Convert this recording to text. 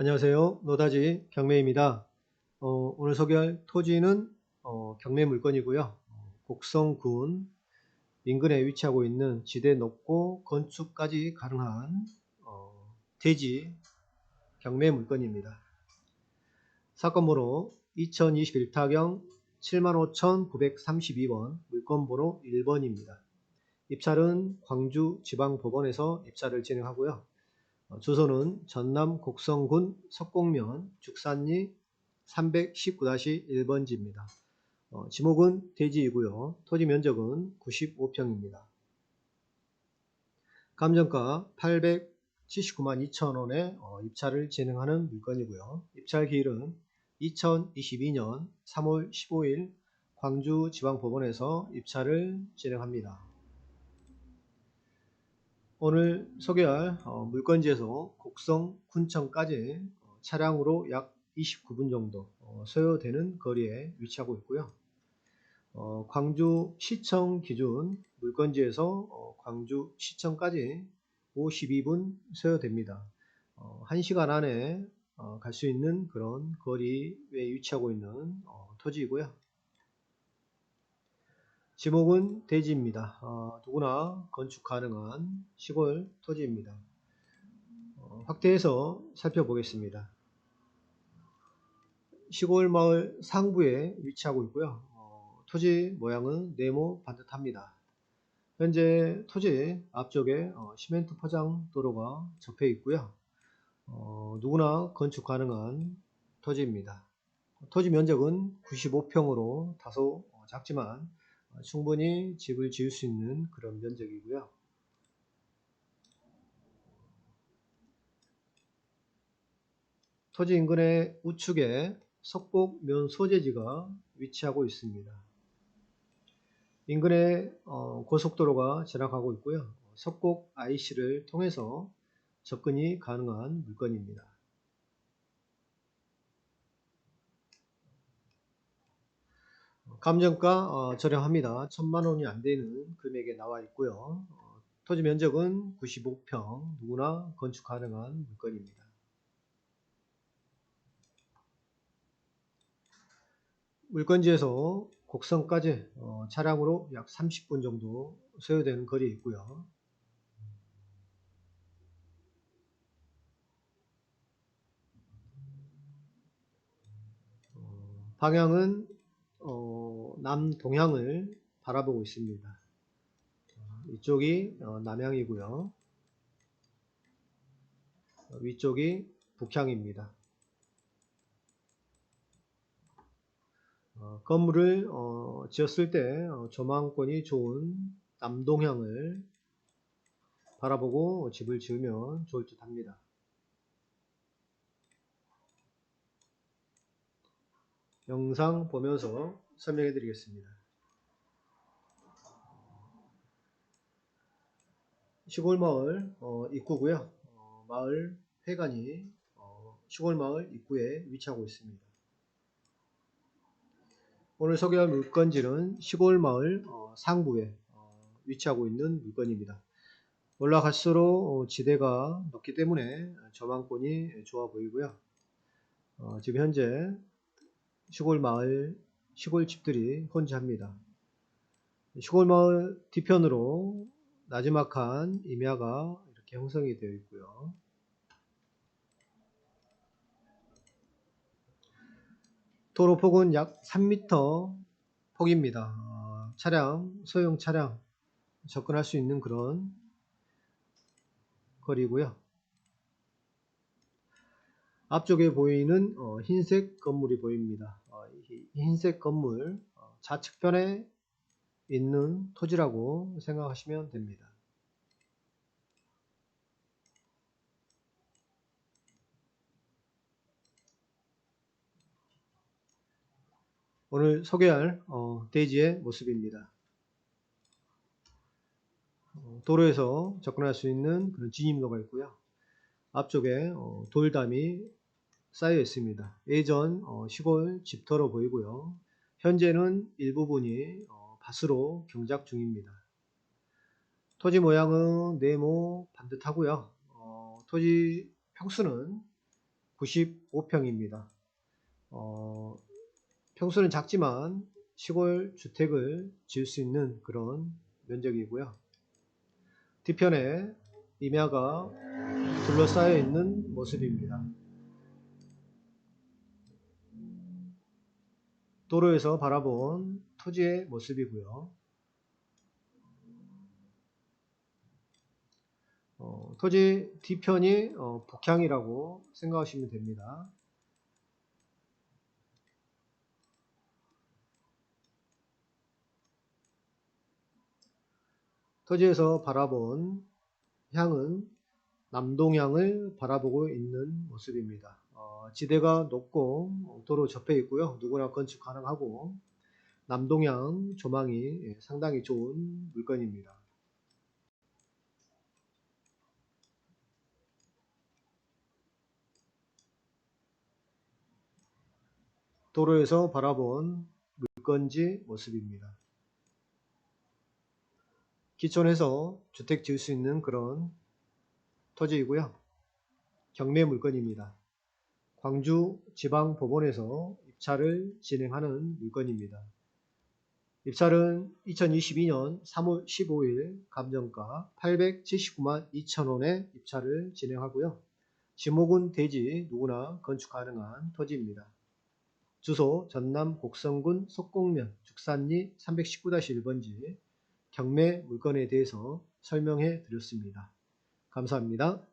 안녕하세요. 노다지 경매입니다. 어, 오늘 소개할 토지는 어, 경매 물건이고요. 어, 곡성군 인근에 위치하고 있는 지대 높고 건축까지 가능한 어, 대지 경매 물건입니다. 사건번호 2021타경 75,932번 물건번호 1번입니다. 입찰은 광주지방법원에서 입찰을 진행하고요. 어, 주소는 전남 곡성군 석곡면 죽산리 319-1번지입니다. 어, 지목은 대지이고요. 토지 면적은 95평입니다. 감정가 879만 2천원에 어, 입찰을 진행하는 물건이고요. 입찰 기일은 2022년 3월 15일 광주지방법원에서 입찰을 진행합니다. 오늘 소개할 어, 물건지에서 곡성 군청까지 어, 차량으로 약 29분 정도 어, 소요되는 거리에 위치하고 있고요. 어, 광주 시청 기준 물건지에서 어, 광주 시청까지 52분 소요됩니다. 어, 1시간 안에 어, 갈 수 있는 그런 거리에 위치하고 있는 어, 토지이고요. 지목은 대지입니다. 어, 누구나 건축 가능한 시골 토지입니다. 어, 확대해서 살펴보겠습니다. 시골 마을 상부에 위치하고 있고요. 어, 토지 모양은 네모 반듯합니다. 현재 토지 앞쪽에 어, 시멘트 포장 도로가 접해 있고요. 어, 누구나 건축 가능한 토지입니다. 토지 면적은 95평으로 다소 어, 작지만 어, 충분히 집을 지을 수 있는 그런 면적이고요. 토지 인근의 우측에 석곡면 소재지가 위치하고 있습니다. 인근에 어, 고속도로가 지나가고 있고요. 석곡 IC를 통해서 접근이 가능한 물건입니다. 감정가 어, 저렴합니다. 천만 원이 안 되는 금액에 나와 있고요. 어, 토지 면적은 95평, 누구나 건축 가능한 물건입니다. 물건지에서 곡성까지 어, 차량으로 약 30분 정도 소요되는 거리에 있고요. 어, 방향은 어, 남동향을 바라보고 있습니다. 이쪽이 어, 남향이고요. 위쪽이 북향입니다. 어, 건물을 어, 지었을 때 어, 조망권이 좋은 남동향을 바라보고 집을 지으면 좋을 듯 합니다. 영상 보면서 설명해 드리겠습니다. 시골 마을 어, 입구고요. 어, 마을 회관이 어, 시골 마을 입구에 위치하고 있습니다. 오늘 소개할 물건지는 시골 마을 어, 상부에 어, 위치하고 있는 물건입니다. 올라갈수록 어, 지대가 높기 때문에 저망권이 좋아 보이고요. 어, 지금 현재 시골 마을 시골 집들이 혼재합니다. 시골 마을 뒤편으로 나지막한 임야가 이렇게 형성이 되어 있고요. 도로 폭은 약 3m 폭입니다. 어, 차량, 소형 차량 접근할 수 있는 그런 거리고요. 앞쪽에 보이는 어, 흰색 건물이 보입니다. 어, 흰색 건물 어, 좌측편에 있는 토지라고 생각하시면 됩니다. 오늘 소개할 어, 대지의 모습입니다. 어, 도로에서 접근할 수 있는 그런 진입로가 있고요. 앞쪽에 어, 돌담이 쌓여 있습니다. 예전 어, 시골 집터로 보이고요. 현재는 일부분이 어, 밭으로 경작 중입니다. 토지 모양은 네모 반듯하고요. 어, 토지 평수는 95평입니다. 평수는 작지만 시골 주택을 지을 수 있는 그런 면적이고요. 뒤편에 임야가 둘러싸여 있는 모습입니다. 도로에서 바라본 토지의 모습이고요. 어, 토지 뒤편이 어, 북향이라고 생각하시면 됩니다. 토지에서 바라본 향은 남동향을 바라보고 있는 모습입니다. 어, 지대가 높고 도로 접해 있고요. 누구나 건축 가능하고 남동향 조망이 상당히 좋은 물건입니다. 도로에서 바라본 물건지 모습입니다. 기촌에서 주택 지을 수 있는 그런 토지이고요. 경매 물건입니다. 광주 지방법원에서 입찰을 진행하는 물건입니다. 입찰은 2022년 3월 15일 감정가 879만 2천원에 입찰을 진행하고요. 지목은 대지 누구나 건축 가능한 토지입니다. 주소 전남 곡성군 석곡면 죽산리 319-1번지 경매 물건에 대해서 설명해 드렸습니다. 감사합니다.